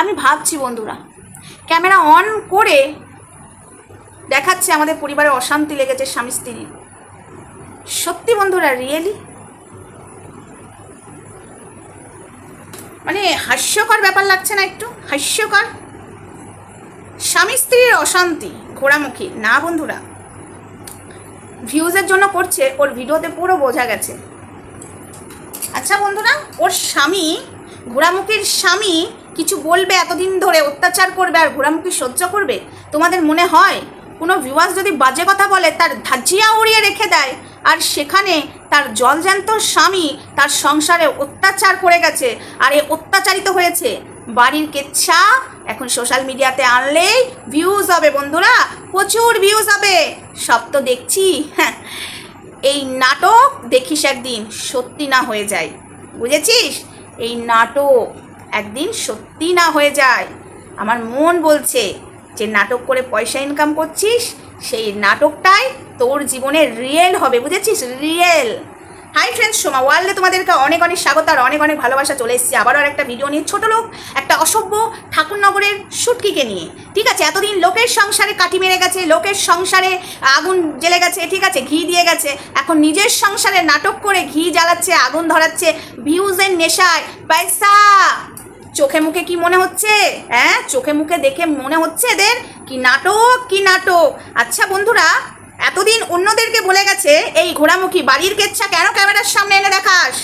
আমি ভাবছি বন্ধুরা, ক্যামেরা অন করে দেখাচ্ছে আমাদের পরিবারে অশান্তি লেগেছে স্বামী স্ত্রীর সত্যি বন্ধুরা রিয়েলি মানে হাস্যকর ব্যাপার লাগছে না একটু? হাস্যকর? স্বামী স্ত্রীর অশান্তি, ঘোড়ামুখী। না বন্ধুরা ভিউজের জন্য করছে, ওর ভিডিওতে পুরো বোঝা গেছে। আচ্ছা বন্ধুরা, ওর স্বামী, ঘোড়ামুখীর স্বামী কিছু বলবে, এতদিন ধরে অত্যাচার করবে আর ঘোরামুখী সহ্য করবে? তোমাদের মনে হয়? কোনো ভিউয়ার্স যদি বাজে কথা বলে, তার ধাজিয়া উড়িয়ে রেখে দেয়। আর সেখানে তার জলজ্যান্ত স্বামী তার সংসারে অত্যাচার করে গেছে আর এ অত্যাচারিত হয়েছে। বাড়ির কেচ্ছা এখন সোশ্যাল মিডিয়াতে আনলেই ভিউজ হবে বন্ধুরা, প্রচুর ভিউজ হবে। সব তো দেখছি হ্যাঁ। এই নাটক দেখিস একদিন, সত্যি না হয়ে যায়। বুঝেছিস? এই নাটক একদিন সত্যি না হয়ে যায়। আমার মন বলছে, যে নাটক করে পয়সা ইনকাম করছিস, সেই নাটকটাই তোর জীবনে রিয়েল হবে, বুঝেছিস? রিয়েল হাই ফ্রেন্ডস সোমা ওয়ার্ল্ডে তোমাদেরকে অনেক অনেক স্বাগত আর অনেক অনেক ভালোবাসা চলে এসেছি। আবারও আর একটা ভিডিও নিয়ে ছোটো লোক একটা অসভ্য ঠাকুরনগরের সুটকিকে নিয়ে। ঠিক আছে, এতদিন লোকের সংসারে কাঠি মেরে গেছে, লোকের সংসারে আগুন জ্বেলে গেছে, ঠিক আছে, ঘি দিয়ে গেছে। এখন নিজের সংসারে নাটক করে ঘি জ্বালাচ্ছে, আগুন ধরাচ্ছে ভিউজের নেশায়। পয়সা চোখে মুখে কি মনে হচ্ছে? হ্যাঁ? চোখে মুখে দেখে মনে হচ্ছে এদের? কি নাটক? কি নাটক? আচ্ছা বন্ধুরা, এতদিন অন্যদেরকে বলে গেছে, এই ঘোড়ামুখী বাড়ির কেচ্ছা কেন ক্যামেরার সামনে এনে দেখাস?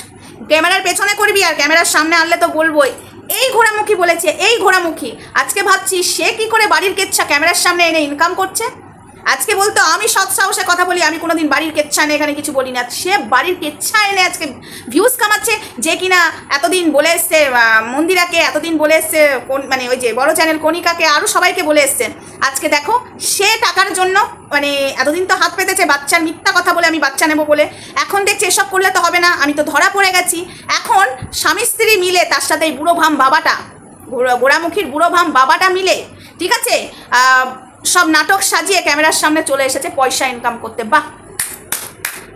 ক্যামেরার পেছনে করবি আর ক্যামেরার সামনে আনলে তো বলবোই। এই ঘোড়ামুখী বলেছে, এই ঘোড়ামুখী। আজকে ভাবছি সে কি করে বাড়ির কেচ্ছা ক্যামেরার সামনে এনে ইনকাম করছে? আজকে বলতো, আমি সৎ সাহসে কথা বলি, আমি কোনোদিন বাড়ির কেচ্ছা এনে এখানে কিছু বলি না। সে বাড়ির কেচ্ছা এনে আজকে ভিউজ কামাচ্ছে যে কিনা এতদিন বলে এসছে মন্দিরাকে, এতদিন বলে এসছে, কোন মানে ওই যে বড় চ্যানেল কণিকাকে আরও সবাইকে বলে এসছে। আজকে দেখো, সে টাকার জন্য মানে এতদিন তো হাত পেতেছে, বাচ্চার মিথ্যা কথা বলে আমি বাচ্চা নেব বলে। এখন দেখছে এসব করলে তো হবে না, আমি তো ধরা পড়ে গেছি। এখন স্বামী স্ত্রী মিলে তার সাথে এই বুড়ো ভাম বাবাটা গোড়ামুখীর বুড়ো ভাম বাবাটা মিলে, ঠিক আছে? সব নাটক সাজিয়ে ক্যামেরার সামনে চলে এসেছে, পয়সা ইনকাম করতে। বাহ!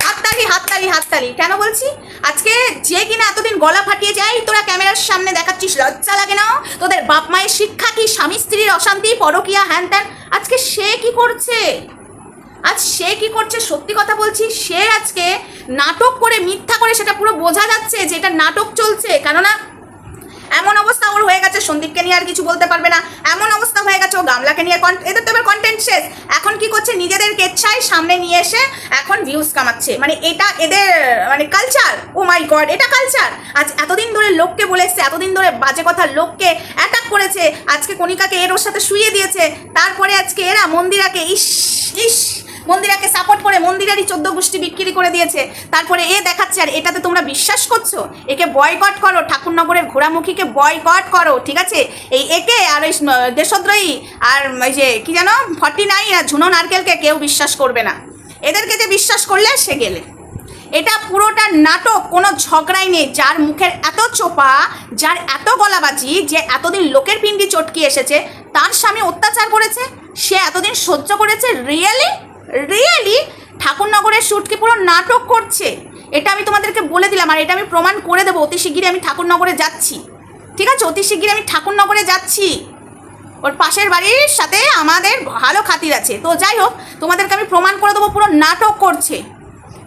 হাততালি হাততালি হাততালি। কেন বলছি? আজকে যে কিনা এতদিন গলা ফাটিয়ে যায়, তোরা ক্যামেরার সামনে দেখাচ্ছিস, লজ্জা লাগে না? তোদের বাপ মায়ের শিক্ষা কি, স্বামী স্ত্রীর অশান্তি, পরকিয়া হ্যান ত্যান? আজকে সে কি করছে? আজ সে কি করছে? সত্যি কথা বলছি, সে আজকে নাটক করে মিথ্যা করে সেটা পুরো বোঝা যাচ্ছে যে এটা নাটক চলছে। কেননা, এমন অবস্থা গেছে, সন্দীপকে নিয়ে আর কিছু বলতে পারবে না। এমন অবস্থা হয়ে গেছে, ও গামলাকে নিয়ে এদের তো এবার কন্টেন্ট শেষ। এখন কি করছে? নিজেদের কেচ্ছায় সামনে নিয়ে এসে এখন ভিউজ কামাচ্ছে। মানে এটা এদের মানে কালচার ও মাই গড এটা কালচার আজ এতদিন ধরে লোককে বলে এসছে এতদিন ধরে বাজে কথা লোককে অ্যাটাক করেছে। আজকে কণিকাকে এর ওর সাথে শুয়ে দিয়েছে। তারপরে আজকে এরা মন্দিরাকে, ইস ইস মন্দিরাকে সাপোর্ট করে মন্দিরেরই চোদ্দ গোষ্ঠী বিক্রি করে দিয়েছে। তারপরে এ দেখাচ্ছে, আর এটাতে তোমরা বিশ্বাস করছ? একে বয়কট করো, ঠাকুরনগরের ঘোড়ামুখীকে বয়কট করো, ঠিক আছে? এই একে আর ওই দেশদ্রোহী আর ওই যে, কি জানো ফর্টি নাইন আর ঝুনো নারকেলকে কেউ বিশ্বাস করবে না। এদেরকে যে বিশ্বাস করলে, সে গেলে। এটা পুরোটা নাটক, কোনো ঝগড়াই নেই। যার মুখের এত চোপা, যার এত গলাবাজি, যে এতদিন লোকের পিন্ডি চটকি এসেছে, তার স্বামী অত্যাচার করেছে, সে এতদিন সহ্য করেছে? রিয়েলি রিয়েলি ঠাকুরনগরের শ্যুটকে পুরো নাটক করছে? এটা আমি তোমাদেরকে বলে দিলাম, আর এটা আমি প্রমাণ করে দেবো, অতি শিগগিরই আমি ঠাকুরনগরে যাচ্ছি। ঠিক আছে? অতি শিগগিরই আমি ঠাকুরনগরে যাচ্ছি। ওর পাশের বাড়ির সাথে আমাদের ভালো খাতির আছে। তো যাই হোক, তোমাদেরকে আমি প্রমাণ করে দেবো পুরো নাটক করছে।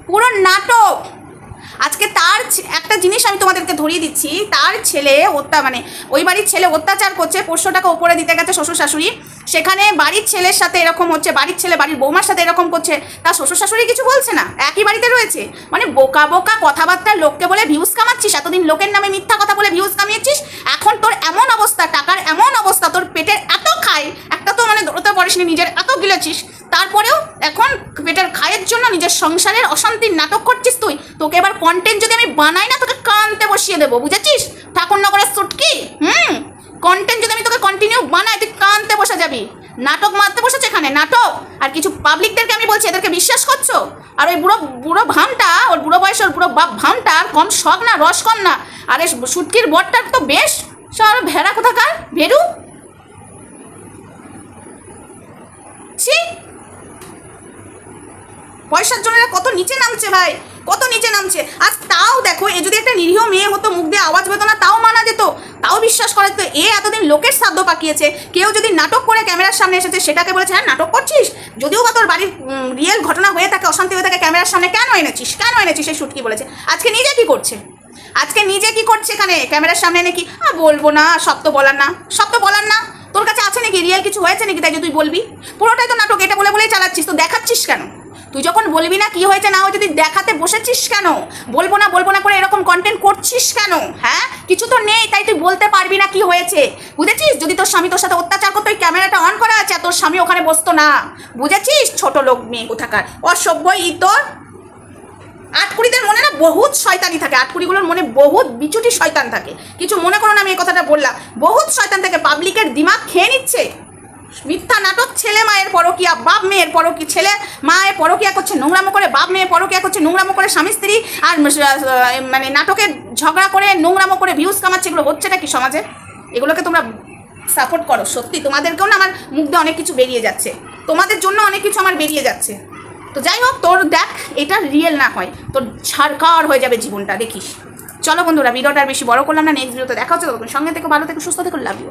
পুরো নাটক! আজকে তার একটা জিনিস আমি তোমাদেরকে ধরিয়ে দিচ্ছি। তার ছেলে অত্যা মানে ওই বাড়ির ছেলে অত্যাচার করছে পাঁচশো টাকা উপরে দিতে গেছে শ্বশুর শাশুড়ি। সেখানে বাড়ির ছেলের সাথে এরকম হচ্ছে, বাড়ির ছেলে, বাড়ির বৌমার সাথে এরকম করছে তার শ্বশুর শাশুড়ি কিছু বলছে না? একই বাড়িতে রয়েছে? মানে বোকা বোকা কথাবার্তা লোককে বলে ভিউজ কামাচ্ছিস, এতদিন লোকের নামে মিথ্যা কথা বলে ভিউজ কামিয়েছিস, এখন তোর এমন অবস্থা, টাকার এমন অবস্থা, তোর পেটের এত খাই, একটা তো মানে দৌড়তে পারিসনি, নিজের এত গিলেছিস, তারপরেও এখন পেটের খায়ের জন্য নিজের সংসারের অশান্তির নাটক করছিস তুই? তোকে এবার কন্টেন্ট যদি আমি বানাই না, তোকে কানতে বসিয়ে দেবো, বুঝেছিস? ঠাকুরনগরের সুটকি? হুম? কন্টেন্ট যদি আমি তোকে কন্টিনিউ বানাই, তুই কানতে বসে যাবি। নাটক মারতে বসেছে এখানে? নাটক? আর কিছু পাবলিকদেরকে আমি বলছি, এদেরকে বিশ্বাস করছ? আর ওই বুড়ো বুড়ো ভামটা, ওর বুড়ো বয়সের বুড়ো বাপ ভামটা কম শখ না, রস কম না। আর এই সুটকির বরটার তো বেশ সব ভেড়া কোথাকার? ভেরু ছি! পয়সার জন্য কত নিচে নামছে ভাই? কত নামছে। আর তাও দেখো, এ যদি একটা নিরীহ মেয়ে হতো, মুখ দিয়ে আওয়াজ বেতো না, তাও মানা যেত। তাও বিশ্বাস করে তো, এ এতদিন লোকের শ্রাদ্ধ পাকিয়েছে। কেউ যদি নাটক করে ক্যামেরার সামনে এসেছে, সেটাকে বলেছে হ্যাঁ নাটক করছিস? যদিও বা তোর বাড়ির রিয়েল ঘটনা হয়ে থাকে, অশান্তি হয়ে থাকে, ক্যামেরার সামনে কেন এনেছিস? কেন এনেছিস সেই শুটকি বলেছে? আজকে নিজে কি করছে? আজকে নিজে কি করছে এখানে? ক্যামেরার সামনে নাকি আ বলব না, সব তো বলার না। সব তো বলার না। তোর কাছে আছে নাকি? রিয়েল কিছু হয়েছে নাকি? তাই তুই বলবি? পুরোটাই তো নাটক, এটা বলে বলেই চালাচ্ছিস, তো দেখাচ্ছিস কেন? তুই যখন বলবি না কি হয়েছে, না হয়েছে, তুই দেখাতে বসেছিস কেন? বলব না বলব না করে এরকম কন্টেন্ট করছিস কেন? হ্যাঁ? কিছু তো নেই, তাই তুই বলতে পারবি না কি হয়েছে। বুঝেছিস? যদি তোর স্বামী তোর সাথে অত্যাচার করতো ওই ক্যামেরাটা অন করা আছে তোর স্বামী ওখানে বসতো না। বুঝেছিস? ছোট লোক মেয়ে কোথাকার। অসভ্য ই তোর। আটকুড়িদের মনে না বহুত শয়তানি থাকে। আটকুড়িগুলোর মনে বহুত বিচুটি শয়তান থাকে। কিছু মনে করো না আমি এই কথাটা বললাম। বহুত শয়তান থাকে। পাবলিকের দিমাগ খেয়ে নিচ্ছে। মিথ্যা নাটক, ছেলে মায়ের পরকিয়া, বাপ মেয়ের পরকি ছেলে মায়ের পরকিয়া করছে, নোংরামো করে, বাপ মেয়ে পরকিয়া করছে, নোংরামো করে স্বামী স্ত্রী আর মানে নাটকের ঝগড়া করে, নোংরামো করে ভিউজ কামাচ্ছে, এগুলো হচ্ছে নাকি সমাজে? এগুলোকে তোমরা সাপোর্ট করো, সত্যি। তোমাদেরকেও না আমার মুখ দিয়ে অনেক কিছু বেরিয়ে যাচ্ছে। তোমাদের জন্য অনেক কিছু আমার বেরিয়ে যাচ্ছে। তো যাই হোক, তোর দেখ, এটা রিয়েল না হয়। তোর ছাড়কার হয়ে যাবে জীবনটা, দেখিস। চলো বন্ধুরা, ভিডিওটা বেশি বড় করলাম না নেক্সট ভিডিওতে দেখা হচ্ছে। তখন সঙ্গে থেকে, ভালো থেকে, সুস্থ থেকে লাভ ইউ